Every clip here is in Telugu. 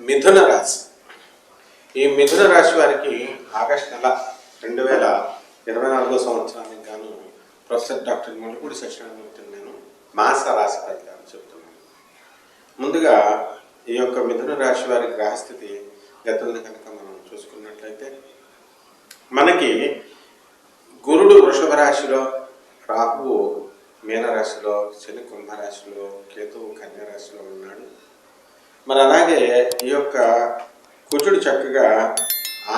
మిథున రాశి. ఈ మిథున రాశి వారికి ఆగస్ట్ నెల రెండు వేల ఇరవై నాలుగో సంవత్సరానికి గాను ప్రొఫెసర్ డాక్టర్ ములుపూడి సత్యనారాయణమూర్తి నేను మాస రాశి ఫలితాలు చెప్తున్నాను ముందుగా ఈ యొక్క మిథున రాశి వారి గ్రహస్థితి గతంలో కనుక మనం చూసుకున్నట్లయితే మనకి గురుడు వృషభ రాశిలో రాహువు మీనరాశిలో శని కుంభరాశిలో కేతువు కన్యరాశిలో ఉన్నాడు. మరి అలాగే ఈ యొక్క కుజుడు చక్కగా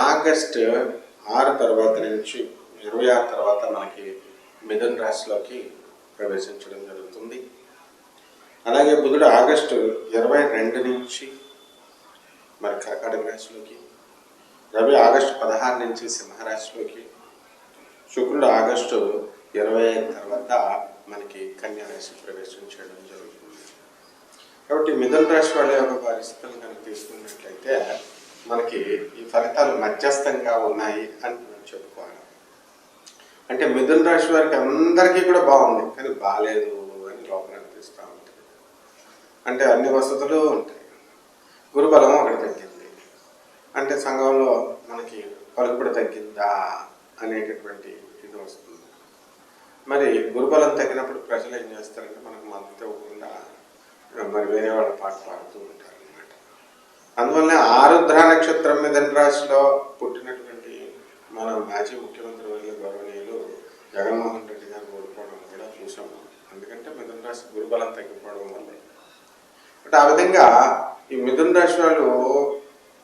ఆగస్ట్ ఆరు తర్వాత నుంచి ఇరవై ఆరు తర్వాత మనకి మిథున్ రాశిలోకి ప్రవేశించడం జరుగుతుంది. అలాగే బుధుడు ఆగస్టు ఇరవై రెండు నుంచి మరి కర్కాటక రాశిలోకి రవి ఆగస్టు పదహారు నుంచి సింహరాశిలోకి శుక్రుడు ఆగస్టు ఇరవై ఐదు తర్వాత మనకి కన్యా రాశి ప్రవేశం చేయడం జరుగుతుంది. కాబట్టి మిథున రాశి వాళ్ళ యొక్క పరిస్థితులు కనుక తీసుకున్నట్లయితే మనకి ఈ ఫలితాలు మధ్యస్థంగా ఉన్నాయి అని మనం చెప్పుకోవాలి. అంటే మిథున రాశి వారికి అందరికీ కూడా బాగుంది కానీ బాగాలేదు అని లోపల అనిపిస్తూ ఉంటుంది. అంటే అన్ని వసతులు ఉంటాయి. గురుబలం ఒకటి తగ్గింది. అంటే సంఘంలో మనకి పలుకుబడి తగ్గిందా అనేటటువంటి ఇది వస్తుంది. మరి గురుబలం తగ్గినప్పుడు ప్రజలు ఏం చేస్తారంటే మనకు మద్దతు మరి వేరే వాళ్ళ పాట పాడుతూ ఉంటారు అనమాట అందువల్ల ఆరుద్ర నక్షత్రం మిథన్ రాశిలో పుట్టినటువంటి మన మాజీ ముఖ్యమంత్రి వర్గ గౌరవనీయులు జగన్మోహన్ రెడ్డి గారు ఓడిపోవడం కూడా చూసాము ఎందుకంటే మిథున రాశి గురుబలం తగ్గిపోవడం వల్ల. అంటే ఆ విధంగా ఈ మిథున రాశి వాళ్ళు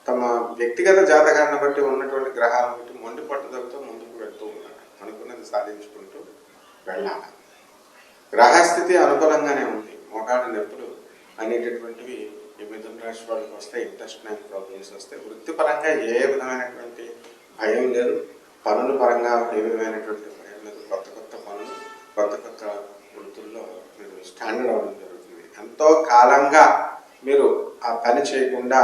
తమ వ్యక్తిగత జాతకాన్ని బట్టి ఉన్నటువంటి గ్రహాలను బట్టి మొండి పట్టుదలతో ముందుకు వెళ్తూ ఉన్నారు. అనుకున్నది సాధించుకుంటూ వెళ్ళాలి. గ్రహస్థితి అనుకూలంగానే ఉంది. మోకాళ్ళ నొప్పులు అనేటటువంటివి ఈ మిథున రాశి వాళ్ళకి ఇంట్రెస్ట్ ఇంటెస్టినల్ ప్రాబ్లమ్స్ వస్తే వృత్తిపరంగా ఏ విధమైనటువంటి భయం లేదు. పనుల పరంగా ఏ విధమైనటువంటి భయం లేదు. కొత్త కొత్త పనులు కొత్త కొత్త వృత్తుల్లో మీరు స్టాండర్డ్ అవ్వడం జరుగుతుంది. ఎంతో కాలంగా మీరు ఆ పని చేయకుండా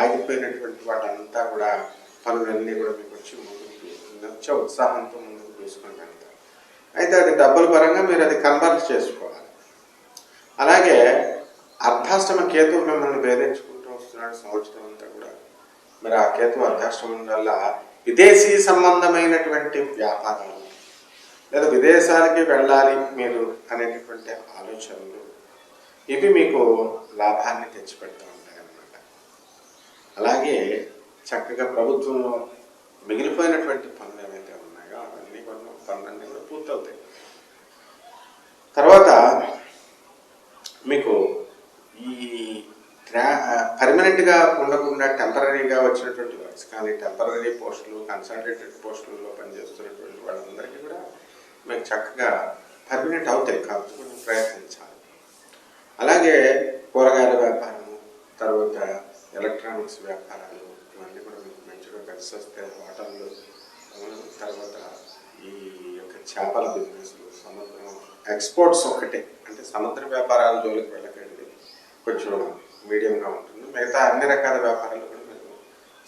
ఆగిపోయినటువంటి వాటంతా కూడా పనులన్నీ కూడా మీకు వచ్చి ముందుకు నచ్చ ఉత్సాహంతో ముందుకు తీసుకొని వెళ్తారు అయితే అది డబ్బుల పరంగా మీరు అది కన్వర్ట్ చేసుకోవాలి. అలాగే అర్ధాష్టమ కేతు మిమ్మల్ని వేధించుకుంటూ వస్తున్నాడు సంవత్సరం అంతా కూడా. మరి ఆ కేతు అర్ధాష్టమం వల్ల విదేశీ సంబంధమైనటువంటి వ్యాపారాలు లేదా విదేశాలకి వెళ్ళాలి మీరు అనేటటువంటి ఆలోచనలు. ఇవి మీకు లాభాన్ని తెచ్చిపెడతా ఉంటాయి అన్నమాట. అలాగే చక్కగా ప్రభుత్వంలో మిగిలిపోయినటువంటి పనులు ఏవైతే ఉన్నాయో అవన్నీ కూడా పనులన్నీ కూడా పూర్తవుతాయి తర్వాత మీకు ఈ ట్రా పర్మనెంట్గా ఉండకుండా టెంపరీగా వచ్చినటువంటి వర్క్స్ కానీ టెంపరీ పోస్టులు కన్సల్టేటెడ్ పోస్టుల్లో పనిచేస్తున్నటువంటి వాళ్ళందరికీ కూడా మీకు చక్కగా పర్మనెంట్ అవుతాయి కాబట్టి కొంచెం ప్రయత్నించాలి. అలాగే కూరగాయల వ్యాపారము తర్వాత ఎలక్ట్రానిక్స్ వ్యాపారాలు ఇవన్నీ కూడా మీకు మంచిగా కలిసి వస్తాయి హోటళ్ళు తర్వాత ఈ యొక్క చేపల బిజినెస్లు సముద్రం ఎక్స్పోర్ట్స్ ఒకటే. అంటే సముద్ర వ్యాపారాల జోలికి వెళ్ళకండి కొంచెం మీడియంగా ఉంటుంది. మిగతా అన్ని రకాల వ్యాపారాలు కూడా మీరు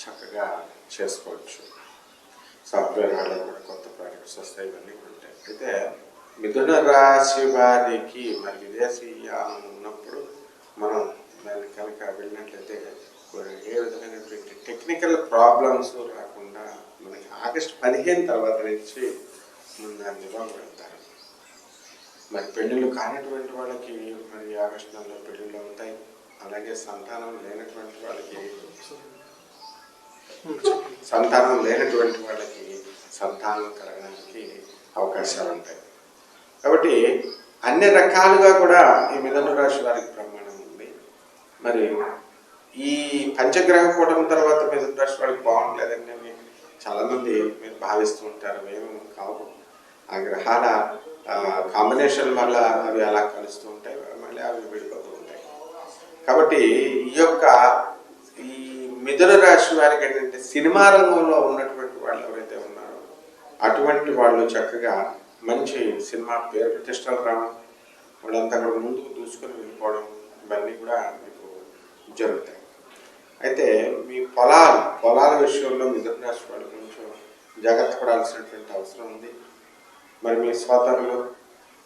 చక్కగా చేసుకోవచ్చు. సాఫ్ట్వేర్ వాళ్ళకి కూడా కొత్త ప్రాజెక్ట్స్ వస్తాయి ఇవన్నీ ఉంటాయి. అయితే మిథున రాశి వారికి మరి విదేశీయానం ఉన్నప్పుడు మనం దాన్ని కనుక వెళ్ళినట్లయితే ఏ విధమైనటువంటి టెక్నికల్ ప్రాబ్లమ్స్ రాకుండా మనకి ఆగస్ట్ పదిహేను తర్వాత నుంచి ముందంజలో వెళ్తారు మరి పెళ్ళిళ్ళు కానటువంటి వాళ్ళకి మరి ఆగస్ట్ నెలలో పెళ్ళిళ్ళు అవుతాయి. అలాగే సంతానం లేనటువంటి వాళ్ళకి సంతానం లేనటువంటి వాళ్ళకి సంతానం కలగడానికి అవకాశాలు ఉంటాయి. కాబట్టి అన్ని రకాలుగా కూడా ఈ మిథున రాశి వారికి ప్రమాణం ఉంది. మరి ఈ పంచగ్రహ కూటమి తర్వాత మిథున రాశి వారికి బాగుండలేదని అని చాలామంది మీరు భావిస్తూ ఉంటారు. ఏమేమి కావు. ఆ గ్రహాల కాంబినేషన్ వల్ల అవి అలా కలుస్తూ ఉంటాయి. మళ్ళీ అవి ఉంటాయి కాబట్టి ఈ యొక్క ఈ మిథున రాశి వారికి ఏంటంటే సినిమా రంగంలో ఉన్నటువంటి వాళ్ళు ఎవరైతే ఉన్నారో అటువంటి వాళ్ళు చక్కగా మంచి సినిమా పేరు ప్రతిష్టలు రావడం వాళ్ళంతా కూడా ముందుకు దూసుకొని వెళ్ళిపోవడం ఇవన్నీ కూడా మీకు జరుగుతాయి. అయితే మీ పొలాలు పొలాల విషయంలో మిథున రాశి వాళ్ళు కొంచెం జాగ్రత్త పడాల్సినటువంటి అవసరం ఉంది. మరి మీ సోదరులు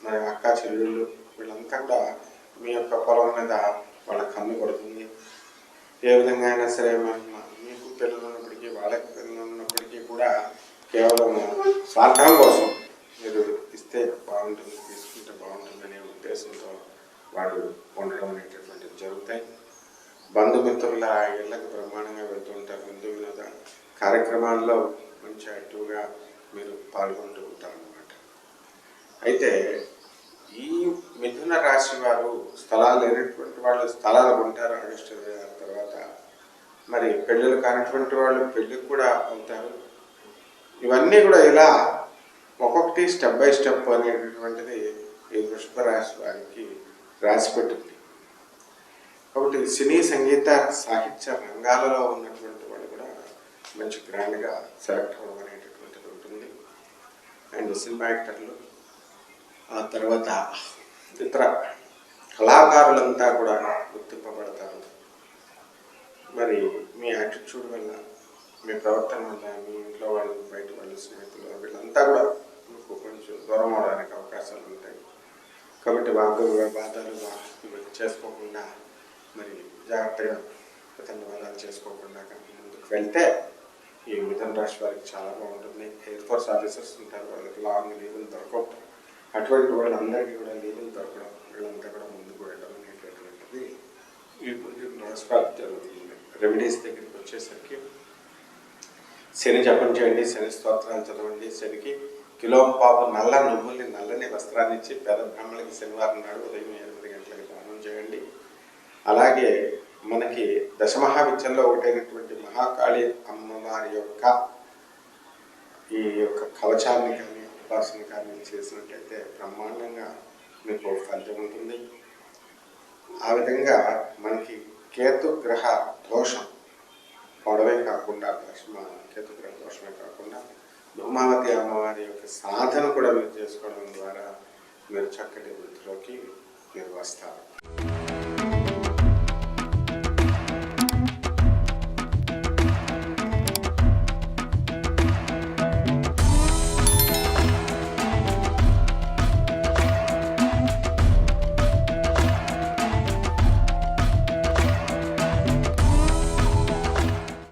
మరి అక్క చెల్లెళ్ళు వీళ్ళంతా కూడా మీ యొక్క పొలం మీద ఏ విధంగా అయినా సరే మీకు పిల్లలు ఉన్నప్పటికీ వాళ్ళకి పిల్లలు ఉన్నప్పటికీ కూడా కేవలం స్వార్థం కోసం మీరు ఇస్తే బాగుంటుంది తీసుకుంటే బాగుంటుంది అనే ఉద్దేశంతో వాళ్ళు ఉండడం అనేటటువంటివి జరుగుతాయి. బంధుమిత్రుల ఇళ్ళకి బ్రహ్మాండంగా వెళ్తూ ఉంటారు. విందు వినోద కార్యక్రమాల్లో మంచి యాక్టివ్గా మీరు పాల్గొంటూ ఉంటారన్నమాట. అయితే ఈ మిథున రాశి వారు స్థలాలు లేనటువంటి వాళ్ళు స్థలాలు కొంటారు ఆగస్టు ఇరవై మరి పెళ్ళిళ్ళు కానటువంటి వాళ్ళు పెళ్ళికి కూడా ఉంటారు. ఇవన్నీ కూడా ఇలా ఒక్కొక్కటి స్టెప్ బై స్టెప్ అనేటటువంటిది ఈ వృషభ రాశి వారికి రాసిపెట్టింది. కాబట్టి సినీ సంగీత సాహిత్య రంగాలలో ఉన్నటువంటి వాళ్ళు కూడా మంచి గ్రాండ్గా సెలెక్ట్ అవ్వడం అనేటటువంటిది ఉంటుంది. అండ్ సినిమా యాక్టర్లు ఆ తర్వాత ఇతర కళాకారులంతా కూడా గుర్తింపబడతారు. మరి మీ యాటిట్యూడ్ వల్ల మీ ప్రవర్తన వల్ల మీ ఇంట్లో వాళ్ళు బయట వాళ్ళు స్నేహితులు వీళ్ళంతా కూడా మీకు కొంచెం దూరం అవడానికి అవకాశాలు ఉంటాయి. కాబట్టి వాగ్గు వివాదాలు చేసుకోకుండా మరి జాగ్రత్తగా ఇతని చేసుకోకుండా కానీ ముందుకు వెళ్తే ఈ మిథున రాశి వారికి చాలా బాగుంటుంది. ఎయిర్ ఫోర్స్ ఆఫీసర్స్ ఉంటారు వాళ్ళకి లాంగ్ లీవులు దొరకవు. అటువంటి వాళ్ళందరికీ కూడా లీవులు దొరకడం వీళ్ళంతా కూడా ముందుకు వెళ్ళడం అనేటటువంటిది ఈ మిథున రాశి వారికి జరుగుతుంది రెమెడీస్ దగ్గరికి వచ్చేసరికి శని జపం చేయండి శని స్తోత్రాన్ని చదవండి శనికి. కిలో పాపు నల్ల నువ్వుల్ని నల్లని వస్త్రాన్ని ఇచ్చి పేద బ్రాహ్మణులకి శనివారం నాడు ఉదయం ఎనిమిది గంటలకు దానం చేయండి. అలాగే మనకి దశమహావిద్యంలో ఒకటైనటువంటి మహాకాళి అమ్మవారి యొక్క ఈ యొక్క కవచాన్ని కానీ ఉపాసన కానీ చేసినట్లయితే బ్రహ్మాండంగా మీకు ఫలితం ఉంటుంది. ఆ విధంగా మనకి కేతుగ్రహ దోషం. పొడవే కాకుండా దశమ కేతుగ్రహ దోషమే కాకుండా ధూమావతి అమ్మవారి యొక్క సాధన కూడా మీరు చేసుకోవడం ద్వారా మీరు చక్కటి వృద్ధిలోకి మీరు వస్తారు.